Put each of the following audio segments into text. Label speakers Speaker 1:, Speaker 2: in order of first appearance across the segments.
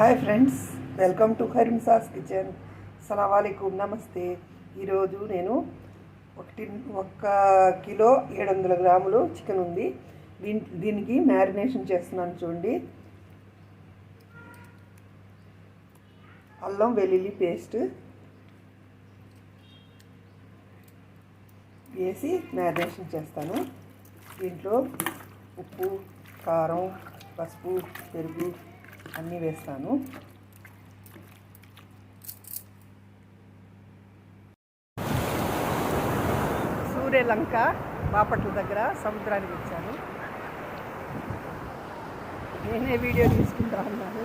Speaker 1: Hi friends welcome to హరిమ్సాస్ సాస్ kitchen సలాంవాలేకుమ్ నమస్తే. ఈరోజు నేను ఒకటి ఒక కిలో ఏడు వందల గ్రాములు చికెన్ ఉంది. దీని దీనికి మ్యారినేషన్ చేస్తున్నాను చూడండి. అల్లం వెల్లుల్లి పేస్ట్ వేసి మ్యారినేషన్ చేస్తాను. దీంట్లో ఉప్పు కారం పసుపు పెరుగు అన్నీ వేస్తాను. సూర్యలంక బాపట్ల దగ్గర సముద్రానికి వచ్చాను. నేనే వీడియో తీసుకుంటా ఉన్నాను.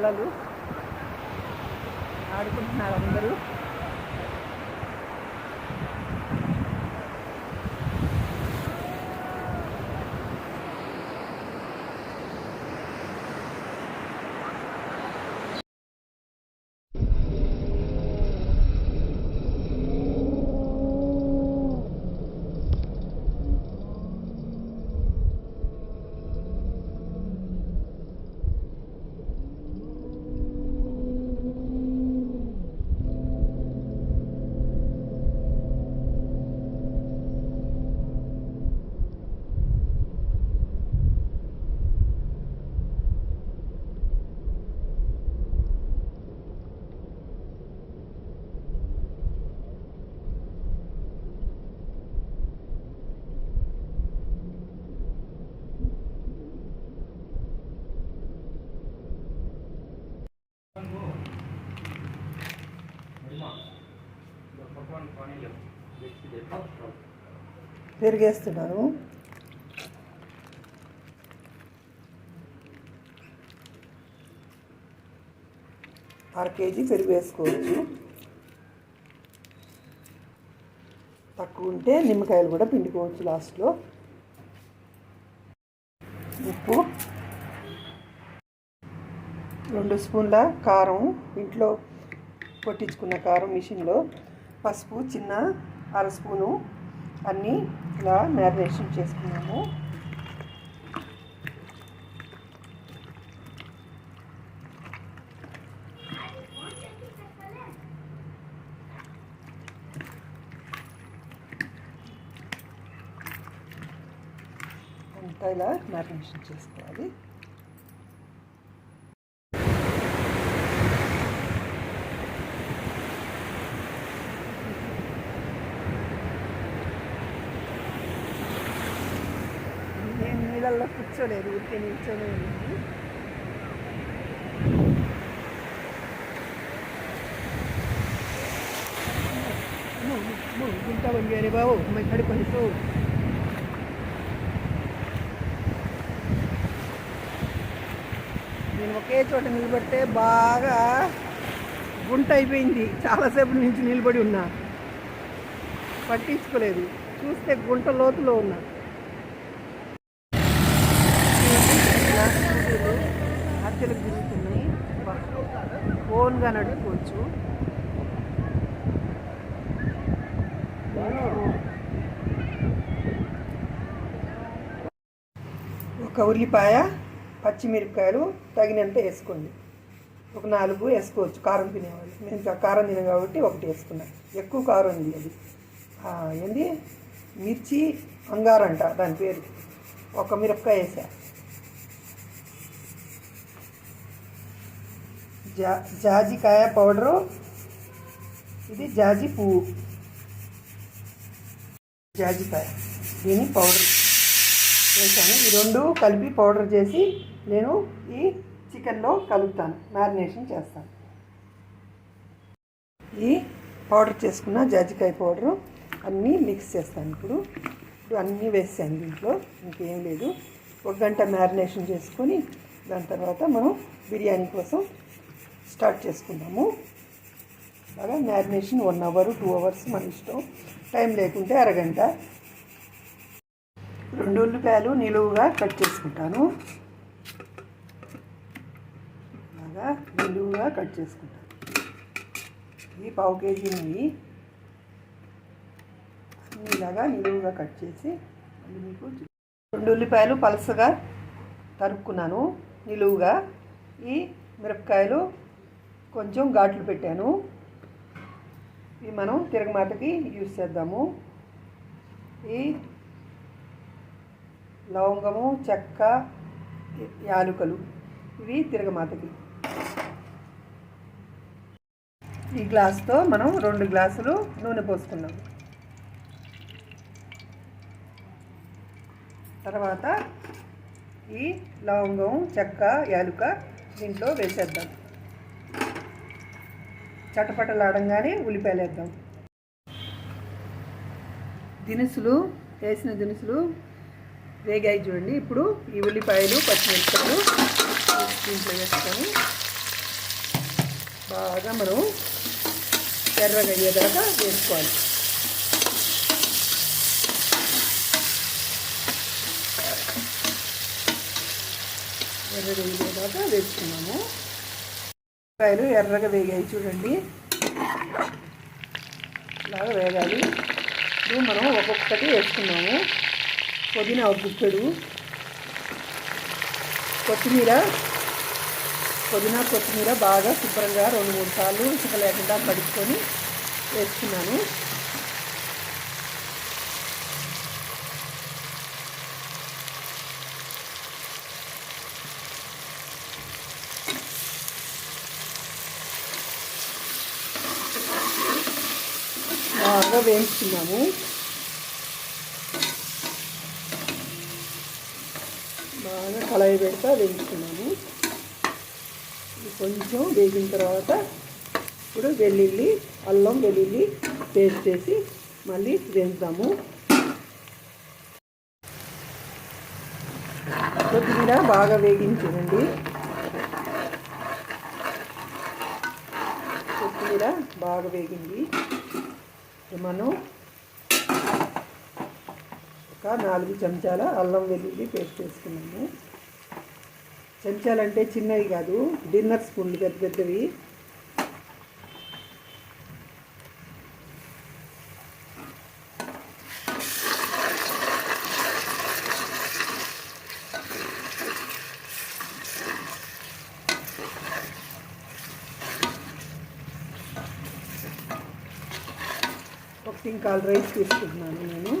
Speaker 1: అలలు ఆడుకుంటున్నారు అందరూ. పెరిగేస్తున్నాను అర కేజీ పెరుగు వేసుకోవచ్చు తక్కువ ఉంటే నిమ్మకాయలు కూడా పిండుకోవచ్చు లాస్ట్లో. ఉప్పు. రెండు స్పూన్ల కారం. ఇంట్లో కొట్టించుకున్న కారం మిషన్లో. పసుపు చిన్న అర స్పూను. అన్నీ ఇలా మ్యారినేషన్ చేసుకున్నాము. అంతా ఇలా మ్యారినేషన్ చేసుకోవాలి నేను నీళ్ళల్లో కూర్చోలేదు ఊరికే నిల్చొని గుంట గింట అరే బాబు మై కడుపు హైతో నేను ఒకే చోట నిలబడితే బాగా గుంట అయిపోయింది. చాలాసేపు నుంచి నిలబడి ఉన్నా. పట్టించుకోలేదు. చూస్తే గుంట లోతులో ఉన్నా. గా నడుపుకోవచ్చు ఒక ఉల్లిపాయ పచ్చిమిరపకాయలు తగినంత వేసుకోండి. ఒక నాలుగు వేసుకోవచ్చు కారం తినేవాళ్ళు. మేము ఇంకా కారం తిన కాబట్టి ఒకటి వేసుకున్నాం. ఎక్కువ కారం ఉంది అది ఏంది? మిర్చి అంగారంట దాని పేరు. ఒక మిరపకాయ వేసా. జా జాజికాయ పౌడరు. ఇది జాజి పువ్వు. జాజికాయ దీని పౌడర్ వేసాను ఈ రెండు కలిపి పౌడర్ చేసి నేను ఈ చికెన్లో కలుపుతాను. మ్యారినేషన్ చేస్తాను. ఈ పౌడర్ చేసుకున్న జాజికాయ పౌడరు అన్నీ మిక్స్ చేస్తాను ఇప్పుడు. ఇప్పుడు అన్నీ వేసాను దీంట్లో. ఇంకేం లేదు. ఒక గంట మ్యారినేషన్ చేసుకొని దాని తర్వాత మనం బిర్యానీ కోసం స్టార్ట్ చేసుకుందాము. బాగా marination one hour two hours మన ఇష్టం. టైం లేకుంటే అరగంట. రెండు ఉల్లిపాయలు నిలువుగా కట్ చేసుకుంటాను. బాగా నిలువుగా కట్ చేసుకుంటాను. ఇవి పావు కేజీ నెయ్యి ఇలాగా నిలువుగా కట్ చేసి మళ్ళీ మీకు రెండు ఉల్లిపాయలు పలసగా తరుక్కున్నాను నిలువుగా ఈ మిరపకాయలు కొంచెం ఘాట్లు పెట్టాను. ఇవి మనం తిరగమాతకి యూస్ చేద్దాము. ఈ లవంగము చెక్క యాలుకలు ఇవి తిరగమాతకి. ఈ గ్లాస్తో మనం రెండు గ్లాసులు నూనె పోసుకున్నాం. తర్వాత ఈ లవంగం చెక్క యాలుక దీంట్లో వేసేద్దాం. చటపటలాడంగానే ఉల్లిపాయలు వేద్దాం దినుసులు వేసిన దినుసులు వేగాయి చూడండి. ఇప్పుడు ఈ ఉల్లిపాయలు పచ్చిమిరపకాయలు దీంట్లో వేసుకొని బాగా మనం ఎర్రగా అయ్యేదాకా వేసుకోవాలి. ఎర్రగా అయ్యేదాకా వేసుకున్నాము. ఉల్లిపాయలు ఎర్రగా వేగాయి చూడండి. బాగా వేగాలి. ఇప్పుడు మనం ఒక్కొక్కటి వేసుకున్నాము పుదీనా ఒక గుప్పెడు. కొత్తిమీర. పుదీనా కొత్తిమీర బాగా శుభ్రంగా రెండు మూడు సార్లు ఇసుక లేకుండా పడుకొని వేసుకున్నాను. బాగా వేయించుకున్నాము. బాగా కళాయి పెడతా వేయించుకున్నాము. కొంచెం వేగిన తర్వాత ఇప్పుడు వెల్లుల్లి అల్లం వెల్లుల్లి పేస్ట్ చేసి మళ్ళీ వేస్తాము కొత్తిమీర బాగా వేగించండి కొత్తిమీర బాగా వేగింది. మనం ఒక నాలుగు చెంచాల అల్లం వెల్లుల్లి పేస్ట్ వేసుకున్నాము. చెంచాలంటే చిన్నవి కాదు డిన్నర్ స్పూన్లు పెద్ద పెద్దవి. ఒక రైస్ తీసుకుంటున్నాను నేను.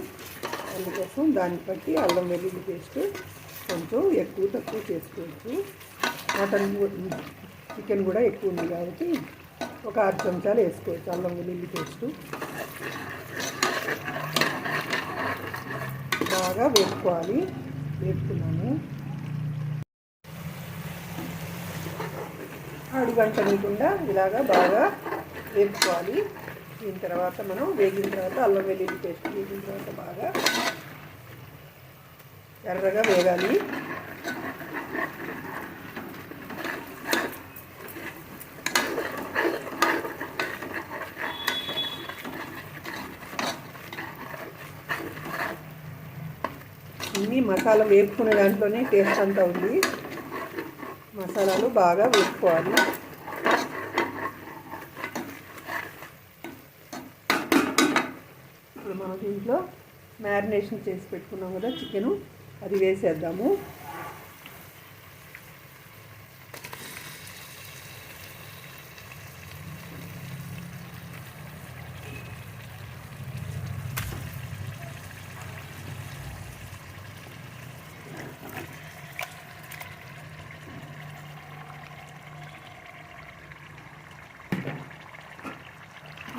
Speaker 1: అందుకోసం దాన్ని బట్టి అల్లం వెల్లుల్లి పేస్ట్ కొంచెం ఎక్కువ తక్కువ చేసుకోవచ్చు. మటన్ చికెన్ కూడా ఎక్కువ ఉంది కాబట్టి ఒక ఆరు చెంచాలు వేసుకోవచ్చు అల్లం వెల్లుల్లి పేస్ట్. బాగా వేసుకోవాలి వేసుకున్నాను అడుగంట లేకుండా ఇలాగా బాగా వేసుకోవాలి దీని తర్వాత మనం వేగిన తర్వాత అల్లం వెల్లుల్లి పేస్ట్ వేగిన తర్వాత బాగా ఎర్రగా వేగాలి. ఇన్ని మసాలా వేపుకునే దాంట్లోనే టేస్ట్ అంతా ఉంది. మసాలాలు బాగా వేపుకోవాలి ఇప్పుడు మనం దీంట్లో మ్యారినేషన్ చేసి పెట్టుకున్నాం కదా చికెను. అది వేసేద్దాము.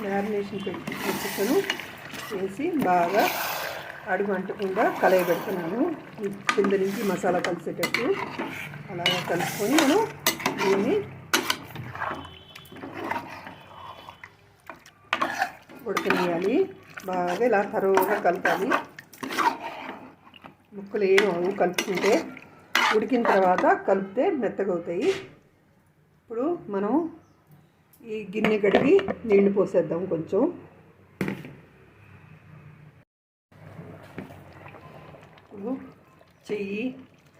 Speaker 1: మ్యారినేషన్ పెట్టి చికెను. చేసి బాగా అడుగు అంటకుండా కలయబెడుతున్నాను. కింద నుంచి మసాలా కలిసేటట్టు అలాగా కలుపుకొని మనం దీన్ని ఉడకనియాలి బాగా ఇలా తరువుగా కలపాలి. ముక్కలు ఏమవు కలుపుకుంటే. ఉడికిన తర్వాత కలిపితే మెత్తగా అవుతాయి ఇప్పుడు మనం ఈ గిన్నె కడిగి నీళ్ళు పోసేద్దాం కొంచెం ఇప్పుడు చెయ్యి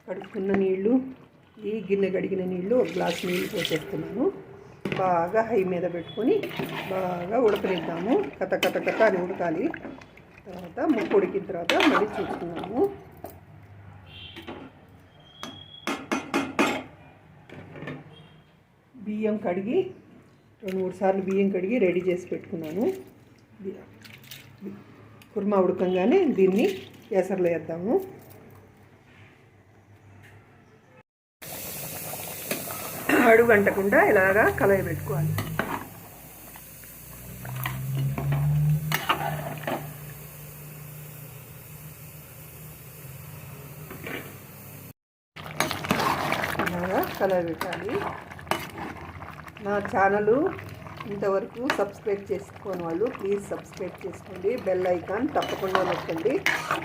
Speaker 1: కడుక్కున్న నీళ్ళు ఈ గిన్నె కడిగిన నీళ్ళు ఒక గ్లాస్ నీళ్ళు పోసేస్తున్నాను. బాగా హై మీద పెట్టుకొని బాగా ఉడకనిద్దాము. కథ కథ కథ అని ఉడకాలి. తర్వాత ముక్కు ఉడికిన తర్వాత మళ్ళీ చూసుకున్నాము బియ్యం కడిగి రెండు మూడు సార్లు బియ్యం కడిగి రెడీ చేసి పెట్టుకున్నాను. కుర్మా ఉడకంగానే దీన్ని ఎసర్లో వేద్దాము. అడుగు అంటకుండా ఇలాగా కలయి పెట్టుకోవాలి. ఇలాగా కలయి పెట్టాలి. నా ఛానల్ ఇంతవరకు సబ్స్క్రైబ్ చేసుకోని వాళ్ళు ప్లీజ్ సబ్స్క్రైబ్ చేసుకోండి. బెల్ ఐకాన్ తప్పకుండా నొక్కండి.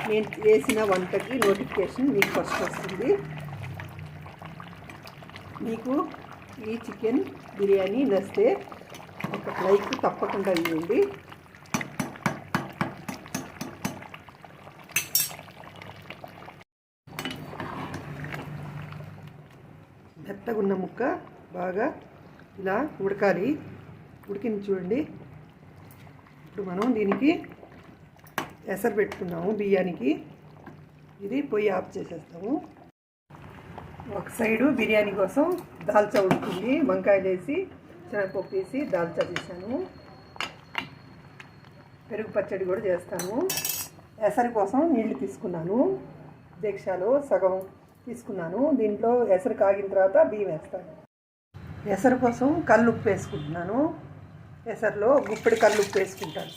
Speaker 1: నేను చేసిన వంటకి నోటిఫికేషన్ మీకు ఫస్ట్ వస్తుంది. మీకు ఈ చికెన్ బిర్యానీ నస్తే ఒక లైక్ తప్పకుండా ఇవ్వండి. మెత్తగున్న ముక్క బాగా ఇలా ఉడకాలి. ఉడికింది చూడండి. ఇప్పుడు మనం దీనికి ఎసరు పెట్టుకున్నాము బియ్యానికి. ఇది పొయ్యి ఆఫ్ చేసేస్తాము. ఒక సైడు బిర్యానీ కోసం దాల్చా ఉడుకుంది. వంకాయలు వేసి శనగపప్పు వేసి దాల్చా చేశాను. పెరుగు పచ్చడి కూడా చేస్తాను. ఎసరి కోసం నీళ్ళు తీసుకున్నాను. దీక్షలో సగం తీసుకున్నాను. దీంట్లో ఎసరు కాగిన తర్వాత బియ్యం వేస్తాను. ఎసరు కోసం కళ్ళు ఉప్పు వేసుకుంటున్నాను. ఎసరులో గుప్పెడు కళ్ళు ఉప్పు వేసుకుంటాను.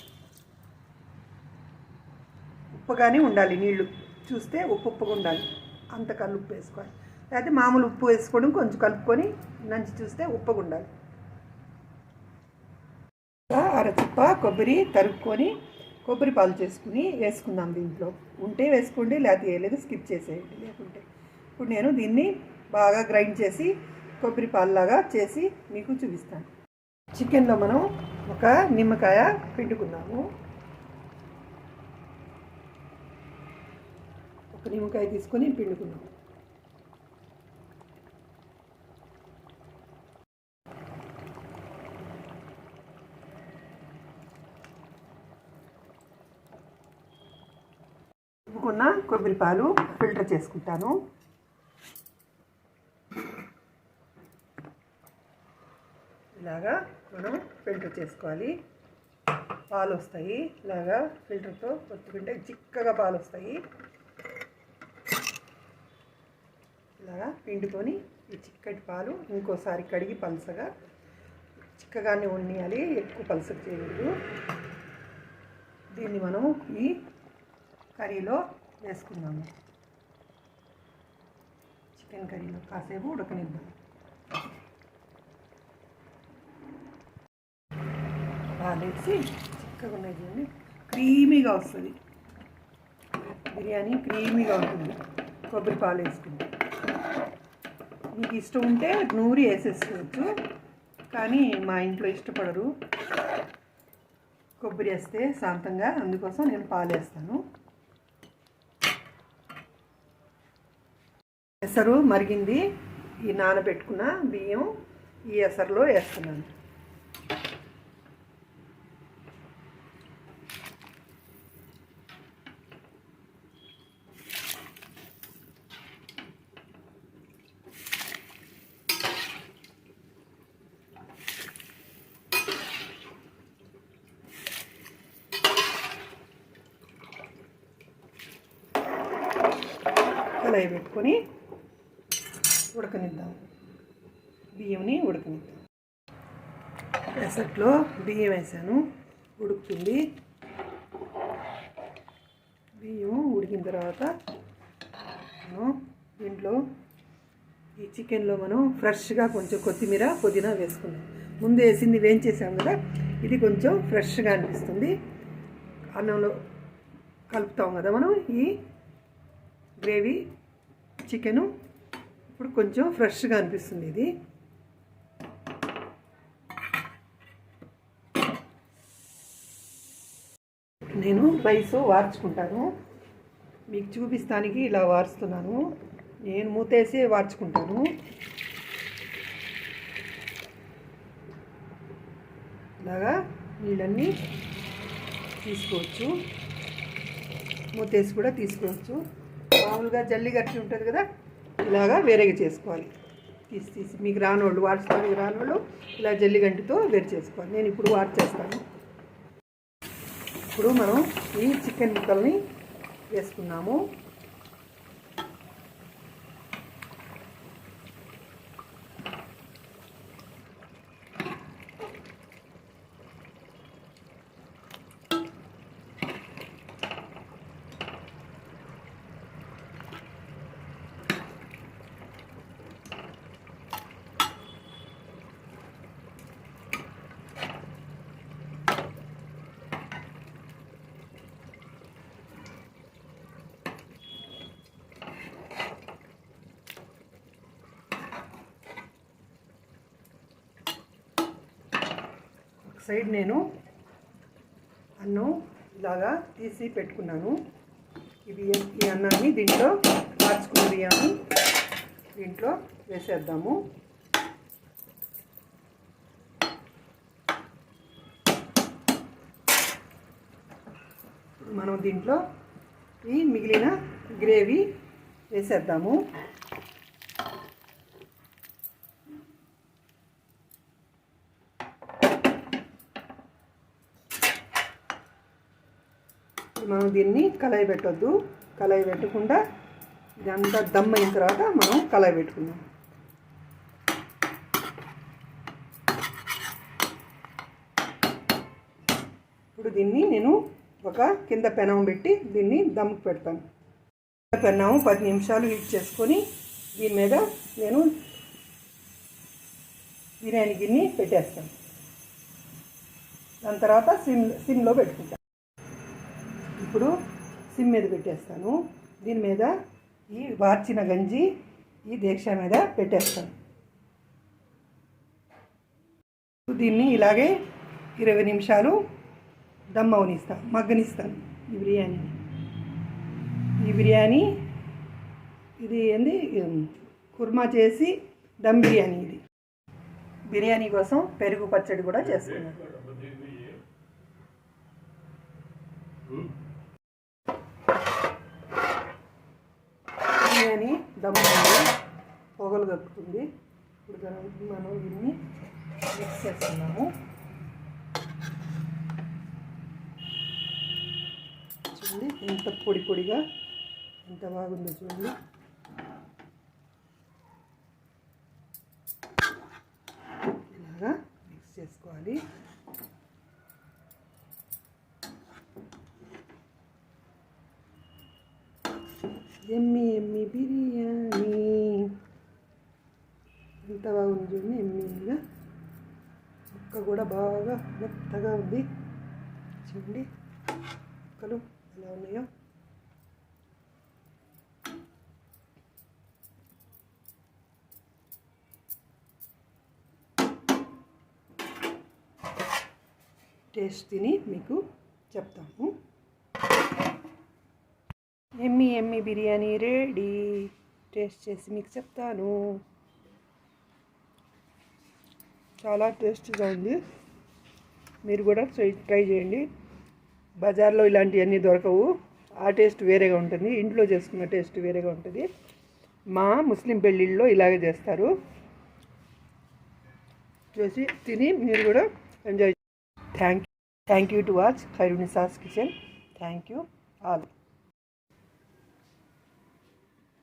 Speaker 1: ఉప్పుగానే ఉండాలి నీళ్ళు. చూస్తే ఉప్పు ఉప్పుగా ఉండాలి. అంత కళ్ళు ఉప్పు వేసుకోవాలి. లేకపోతే మామూలు ఉప్పు వేసుకోవడం కొంచెం కలుపుకొని నంచి చూస్తే ఉప్పగా ఉండాలి. ఇలా అరచిప్ప కొబ్బరి తరుక్కొని కొబ్బరి పాలు చేసుకుని వేసుకుందాం దీంట్లో. ఉంటే వేసుకోండి లేకపోతే వేయలేదు స్కిప్ చేసేయండి. లేకుంటే ఇప్పుడు నేను దీన్ని బాగా గ్రైండ్ చేసి కొబ్బరి పాలులాగా చేసి మీకు చూపిస్తాను. చికెన్లో మనం ఒక నిమ్మకాయ పిండుకుందాము. ఒక నిమ్మకాయ తీసుకొని పిండుకున్నాము కొబ్బరి పాలు ఫిల్టర్ చేసుకుంటాను ఇలాగా మనం ఫిల్టర్ చేసుకోవాలి. పాలు వస్తాయి ఇలాగా ఫిల్టర్తో ఒత్తుకుంటే చిక్కగా పాలు వస్తాయి ఇలాగా పిండుకొని ఈ చిక్కటి పాలు ఇంకోసారి కడిగి పలసగా చిక్కగానే వండియాలి ఎక్కువ పలసగా చేయకూడదు. దీన్ని మనం ఈ కర్రీలో వేసుకుందాము చికెన్ కర్రీలో కాసేపు ఉడకనిద్దాం. పాలేసి చిక్కగా ఉన్నాయి చూడండి. క్రీమీగా వస్తుంది. బిర్యానీ క్రీమీగా ఉంటుంది. కొబ్బరి పాలు వేసుకుంటాం మీకు ఇష్టం ఉంటే నూరి వేసేసుకోవచ్చు. కానీ మా ఇంట్లో ఇష్టపడరు. కొబ్బరి వేస్తే శాంతంగా అందుకోసం నేను పాలు వేస్తాను. ఎసరు మరిగింది ఈ నానబెట్టుకున్న బియ్యం ఈ ఎసరులో వేస్తున్నాను కళాయి పెట్టుకొని ఉడకనిద్దాం బియ్యంని ఉడకనిద్దాం పెసట్లో బియ్యం వేసాను ఉడుకుతుంది. బియ్యం ఉడికిన తర్వాత మనం దీంట్లో ఈ చికెన్లో మనం ఫ్రెష్గా కొంచెం కొత్తిమీర పుదీనా వేసుకున్నాం ముందు వేసింది వేయించేసాం కదా ఇది కొంచెం ఫ్రెష్గా అనిపిస్తుంది. అన్నంలో కలుపుతాం కదా మనం ఈ గ్రేవీ చికెను. ఇప్పుడు కొంచెం ఫ్రెష్గా అనిపిస్తుంది ఇది. నేను రైస్ వార్చుకుంటాను. మీకు చూపిస్తానికి ఇలా వారుస్తున్నాను నేను మూతేసి వార్చుకుంటాను. ఇలాగా నీళ్ళన్నీ తీసుకోవచ్చు. మూతేసి కూడా తీసుకోవచ్చు. మామూలుగా జల్లి గట్టి ఉంటుంది కదా ఇలాగా వేరేగా చేసుకోవాలి. తీసి తీసి. మీకు రానోళ్ళు వార్చడానికి రానోళ్ళు ఇలా జల్లి గంటితో వేరు చేసుకోవాలి. నేను ఇప్పుడు వార్చేస్తాను. చేస్తాను ఇప్పుడు మనం ఈ చికెన్ ముక్కల్ని వేసుకున్నాము. సైడ్ నేను అన్నం ఇలాగా తీసి పెట్టుకున్నాను. ఈ బియ్యం ఈ అన్నాన్ని దీంట్లో మార్చుకున్న బియ్యాన్ని దీంట్లో వేసేద్దాము. మనం దీంట్లో ఈ మిగిలిన గ్రేవీ వేసేద్దాము. మనం దీన్ని కళాయి పెట్టొద్దు. కళాయి పెట్టకుండా ఇదంతా దమ్ అయిన తర్వాత మనం కళాయి పెట్టుకుందాం. ఇప్పుడు దీన్ని నేను ఒక కింద పెనం పెట్టి దీన్ని దమ్కి పెడతాను. పెనం పది నిమిషాలు హీట్ చేసుకొని దీని మీద నేను బిర్యానీ గిన్నె పెట్టేస్తాను. దాని తర్వాత సిమ్ సిమ్లో పెట్టుకుంటాను ఇప్పుడు సిమ్ మీద పెట్టేస్తాను. దీని మీద ఈ వార్చిన గంజి ఈ దీక్ష మీద పెట్టేస్తాను. దీన్ని ఇలాగే ఇరవై నిమిషాలు దమ్ అవనిస్తాను మగ్గనిస్తాను ఈ బిర్యానీని. ఈ బిర్యానీ ఇది ఏంది? కుర్మా చేసి దమ్ బిర్యానీ ఇది. బిర్యానీ కోసం పెరుగు పచ్చడి కూడా చేసుకున్నాను. బిర్యానీ దమ్ పొగలు కక్కుతుంది. ఇప్పుడు దానికి మనం దీన్ని మిక్స్ చేస్తున్నాము. చూడండి ఎంత పొడి పొడిగా ఎంత బాగుందో చూడండి. ఇలాగా మిక్స్ చేసుకోవాలి. ఎమ్మి ఎమ్మి బిర్యానీ. ఎంత బాగుంది చూడండి ఎమ్మిగా. ముక్క కూడా బాగా మెత్తగా ఉంది. చూడండి ముక్కలు ఎలా ఉన్నాయో. టేస్ట్ తిని మీకు చెప్తాము. ఎమ్మి ఎమ్మి బిర్యానీ రెడీ. టేస్ట్ చేసి మీకు చెప్తాను. చాలా టేస్ట్గా ఉంది. మీరు కూడా ట్రై ట్రై చేయండి. బజార్లో ఇలాంటివన్నీ దొరకవు. ఆ టేస్ట్ వేరేగా ఉంటుంది. ఇంట్లో చేసుకున్న టేస్ట్ వేరేగా ఉంటుంది. మా ముస్లిం పెళ్ళిళ్ళలో ఇలాగే చేస్తారు. చేసి తిని మీరు కూడా enjoy thank thank you to watch Khairunisa's kitchen thank you all